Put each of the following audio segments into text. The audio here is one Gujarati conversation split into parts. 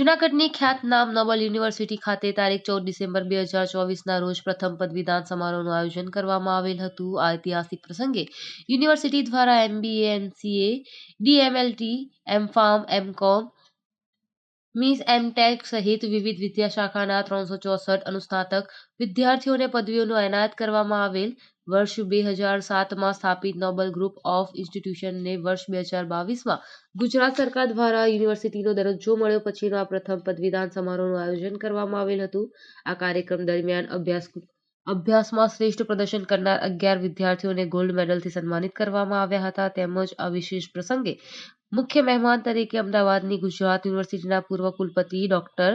જૂનાગઢની ખ્યાતનામ નોબલ યુનિવર્સિટી ખાતે તારીખ ચૌદ ડિસેમ્બર બે હજાર ચોવીસના રોજ પ્રથમ પદવીદાન સમારોહનું આયોજન કરવામાં આવેલ હતું. આ ઐતિહાસિક પ્રસંગે યુનિવર્સિટી દ્વારા MBA, MCA, DMLT M Pharm M Com, miss MTech સહિત વિવિધ વિદ્યાશાખાના ત્રણસો ચોસઠ અનુસ્નાતક વિદ્યાર્થીઓને પદવીઓનું એનાયત કરવામાં આવેલ વર્ષ બે હજાર સાતમાં સ્થાપિત નોબલ ગ્રુપ ઓફ ઇન્સ્ટિટ્યુશનને વર્ષ બે હજાર બાવીસમાં ગુજરાત સરકાર દ્વારા યુનિવર્સિટીનો દરજ્જો મળ્યો. પછીનો આ પ્રથમ પદવીદાન સમારોહનું આયોજન કરવામાં આવેલ હતું. આ કાર્યક્રમ દરમિયાન અભ્યાસ અભ્યાસમાં શ્રેષ્ઠ પ્રદર્શન કરનાર અગિયાર વિદ્યાર્થીઓને ગોલ્ડ મેડલથી સન્માનિત કરવામાં આવ્યા હતા. તેમજ આ વિશેષ પ્રસંગે મુખ્ય મહેમાન તરીકે અમદાવાદની ગુજરાત યુનિવર્સિટીના પૂર્વ કુલપતિ ડોક્ટર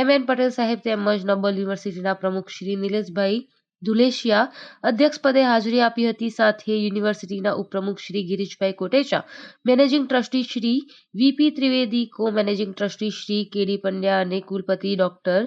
એમ એન પટેલ સાહેબ તેમજ નોબલ યુનિવર્સિટીના પ્રમુખ શ્રી નિલેશભાઈ ધુલેશિયા અધ્યક્ષપદે હાજરી આપી હતી. સાથે યુનિવર્સિટીના ઉપપ્રમુખ Shri Girishbhai Kotecha, managing trustee Shri VP Trivedi co managing trustee Shri KD Pandya અને કુલપતિ ડોક્ટર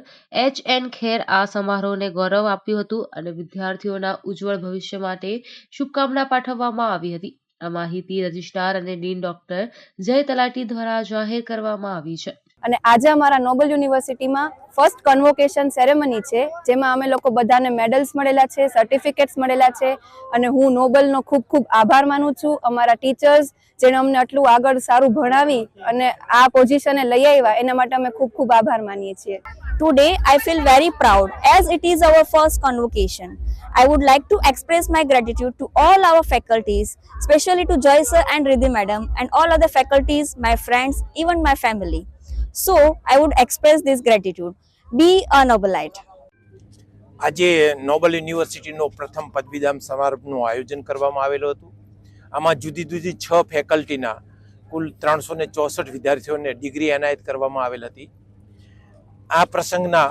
એચ. એન. ખેર આ સમારોહને ગૌરવ આપ્યું હતું અને વિદ્યાર્થીઓના ઉજ્જવળ ભવિષ્ય માટે શુભકામના પાઠવવામાં આવી હતી. આ માહિતી રજિસ્ટ્રાર અને ડીન ડોક્ટર જય તલાટી દ્વારા જાહેર કરવામાં આવી છે. અને આજે અમારા નોબલ યુનિવર્સિટીમાં ફર્સ્ટ કન્વોકેશન સેરેમની છે જેમાં અમે લોકો બધાને મેડલ્સ મળેલા છે સર્ટિફિકેટ્સ મળેલા છે અને હું નોબલનો ખૂબ ખૂબ આભાર માનું છું અમારા ટીચર્સ જેણે અમને આટલું આગળ સારું ભણાવી અને આ પોઝિશને લઈ આવ્યા એના માટે અમે ખૂબ ખૂબ આભાર માનીએ છીએ Today, I feel very proud as it is our first convocation. I would like to express my gratitude to all our faculties, especially to Joy sir and Riddhi madam, and all other faculties, my friends, even my family. So, I would express this gratitude be a Noblite આજે નોબલ યુનિવર્સિટીનો પ્રથમ પદવીદાન સમારંભનું આયોજન કરવામાં આવેલું હતું. આમાં જુદી જુદી છ ફેકલ્ટીના કુલ ત્રણસો ને ચોસઠ વિદ્યાર્થીઓને ડિગ્રી એનાયત કરવામાં આવેલ હતી. આ પ્રસંગના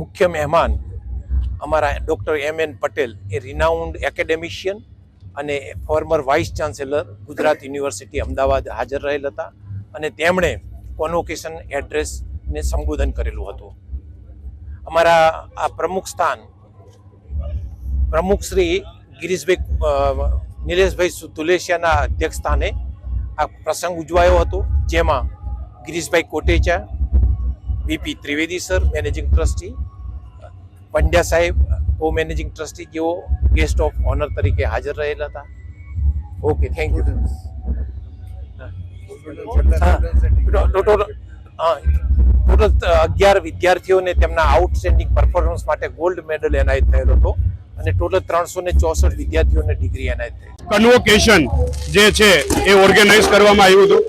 મુખ્ય મહેમાન અમારા doctor M N Patel a renowned academician અને former vice chancellor Gujarat University Ahmedabad હાજર રહેલ હતા અને તેમણે કોન્વોકેશન એડ્રેસને સંબોધન કરેલું હતું. અમારા આ પ્રમુખ સ્થાન પ્રમુખ શ્રી ગિરીશભાઈ નિલેશભાઈ તુલેશિયાના અધ્યક્ષ સ્થાને આ પ્રસંગ ઉજવાયો હતો, જેમાં Girishbhai Kotecha BP Trivedi sir, managing trustee, Pandya સાહેબ કો મેનેજિંગ ટ્રસ્ટી જેઓ ગેસ્ટ ઓફ ઓનર તરીકે હાજર રહેલા હતા. Okay thank you total total અગિયાર વિદ્યાર્થીઓને તેમના આઉટસ્ટેન્ડિંગ પરફોર્મન્સ માટે ગોલ્ડ મેડલ એનાયત થયેલો હતો અને ટોટલ ત્રણસો ને ચોસઠ વિદ્યાર્થીઓને ડિગ્રી એનાયત થઈ. કન્વોકેશન જે છે એ ઓર્ગેનાઇઝ કરવામાં આવ્યું હતું.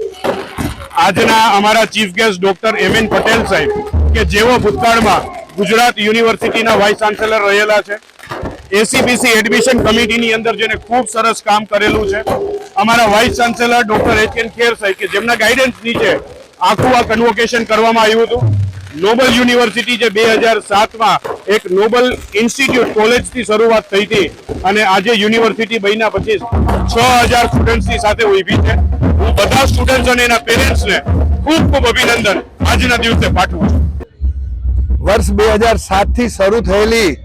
આજના અમારા chief guest doctor M N Patel સાહેબ કે જેઓ ભૂતકાળમાં ગુજરાત યુનિવર્સિટીના વાઇસ ચાન્સેલર રહેલા છે એસીબીસી એડમિશન કમિટીની અંદર જેને ખૂબ સરસ કામ કરેલું છે. અમારા vice chancellor doctor H N Kher સાહેબ, કે જેમના ગાઈડન્સ નીચે આખું આ કન્વોકેશન કરવામાં આવ્યું હતું. નોબલ યુનિવર્સિટી જે બે હજાર સાતમાં એક નોબલ ઇન્સ્ટિટ્યૂટ કોલેજથી શરૂઆત થઈ હતી અને આજે યુનિવર્સિટી બન્યા પછી છ હજાર સ્ટુડન્ટ્સની સાથે ઊભી છે. હું બધા સ્ટુડન્ટ્સ અને એના પેરેન્ટ્સને ખૂબ ખૂબ અભિનંદન આજના દિવસે પાઠવું છું. વર્ષ બે હજાર સાતથી શરૂ થયેલી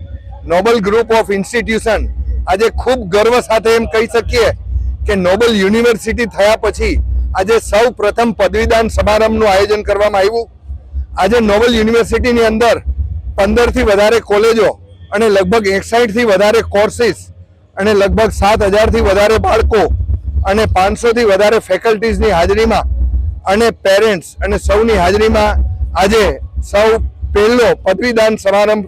નોબલ ગ્રુપ ઓફ ઇન્સ્ટિટ્યુશન આજે ખૂબ ગર્વ સાથે એમ કહી શકીએ કે નોબલ યુનિવર્સિટી થયા પછી આજે સૌ પ્રથમ પદવીદાન સમારંભનું આયોજન કરવામાં આવ્યું. આજે નોબલ યુનિવર્સિટીની અંદર પંદરથી વધારે કોલેજો અને લગભગ એકસાઠથી વધારે કોર્સિસ અને લગભગ સાત હજારથી વધારે બાળકો અને પાંચસોથી વધારે ફેકલ્ટીઝની હાજરીમાં અને પેરેન્ટ્સ અને સૌની હાજરીમાં આજે સૌ પહેલો પદવીદાન સમારંભ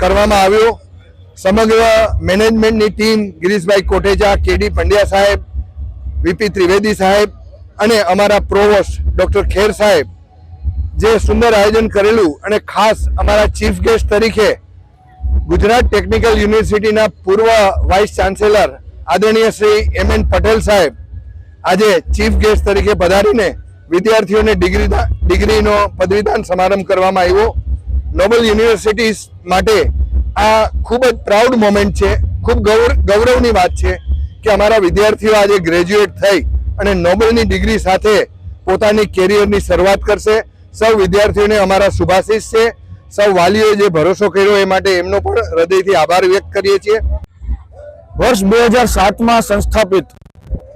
કરવામાં આવ્યો. સમગ્ર મેનેજમેન્ટની ટીમ ગિરીશભાઈ કોટેચા કેડી પંડ્યા સાહેબ, વીપી ત્રિવેદી સાહેબ અને અમારા પ્રોવોસ્ટ ડૉક્ટર ખેર સાહેબ, જે સુંદર આયોજન કરેલું અને ખાસ અમારા ચીફ ગેસ્ટ તરીકે ગુજરાત ટેકનિકલ યુનિવર્સિટીના પૂર્વ વાઇસ ચાન્સેલર આદરણીય શ્રી એમ એન પટેલ સાહેબ, આજે ચીફ ગેસ્ટ તરીકે પધારીને વિદ્યાર્થીઓને ડિગ્રી ડિગ્રીનો પદવીદાન સમારંભ કરવામાં આવ્યો. નોબલ યુનિવર્સિટી માટે આ ખૂબ જ પ્રાઉડ મોમેન્ટ છે. ખૂબ ગૌર- ગૌરવની વાત છે કે અમારા વિદ્યાર્થીઓ આજે ગ્રેજ્યુએટ થઈ અને નોબલની ડિગ્રી સાથે પોતાની કેરિયરની શરૂઆત કરશે. સૌ વિદ્યાર્થીઓને અમારા શુભાશીષ છે. સૌ વાલીઓએ જે ભરોસો કર્યો એ માટે એમનો પણ હૃદયથી આભાર વ્યક્ત કરીએ છીએ. વર્ષ બે હજાર સાતમાં સંસ્થાપિત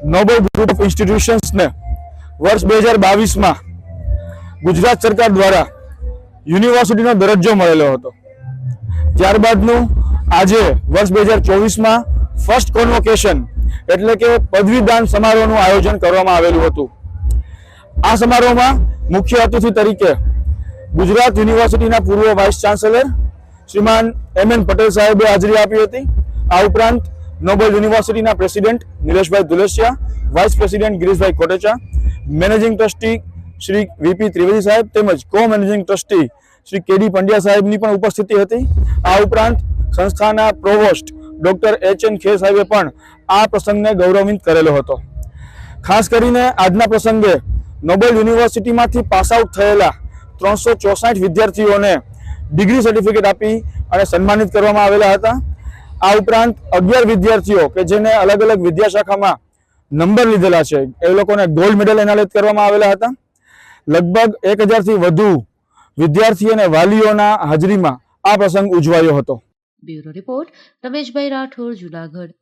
નોબલ ગ્રુપ ઓફ ઇન્સ્ટિટ્યુશન્સને વર્ષ બે હજાર બાવીસમાં ગુજરાત સરકાર દ્વારા યુનિવર્સિટીનો દરજ્જો મળેલો હતો. ત્યારબાદનું આજે વર્ષ બે હજાર ચોવીસમાં ફર્સ્ટ કોન્વોકેશન એટલે કે પદવીદાન સમારોહનું આયોજન કરવામાં આવેલું હતું. આ સમારોહમાં મુખ્ય અતિથિ તરીકે ગુજરાત યુનિવર્સિટીના પૂર્વ વાઇસ ચાન્સેલર શ્રીમાન એમ એન પટેલ સાહેબે હાજરી આપી હતી. આ ઉપરાંત નોબેલ યુનિવર્સિટીના president Nileshbhai Duleshiya vice president Girishbhai Kotecha managing trustee Shri VP Trivedi સાહેબ તેમજ co managing trustee Shri KD Pandya સાહેબની પણ ઉપસ્થિતિ હતી. આ ઉપરાંત સંસ્થાના પ્રોવોસ્ટ ડોક્ટર એચ એન ખે સાહેબે પણ આ પ્રસંગને ગૌરવિત કરેલો હતો. ખાસ કરીને આજના પ્રસંગે નોબેલ યુનિવર્સિટીમાંથી પાસ આઉટ થયેલા ત્રણસો ચોસાઠ વિદ્યાર્થીઓને ડિગ્રી સર્ટિફિકેટ આપી અને સન્માનિત કરવામાં આવેલા હતા. આ ઉપરાંત અગિયાર વિદ્યાર્થીઓ કે જેને અલગ અલગ વિદ્યાશાખામાં નંબર લીધેલા છે. એ લોકોને ગોલ્ડ મેડલ એનાલિત કરવામાં આવેલા હતા. લગભગ એક હજારથી વધુ વિદ્યાર્થી અને વાલીઓના હાજરીમાં આ પ્રસંગ ઉજવાયો હતો. Bureau report Rameshbhai Rathod Junagadh.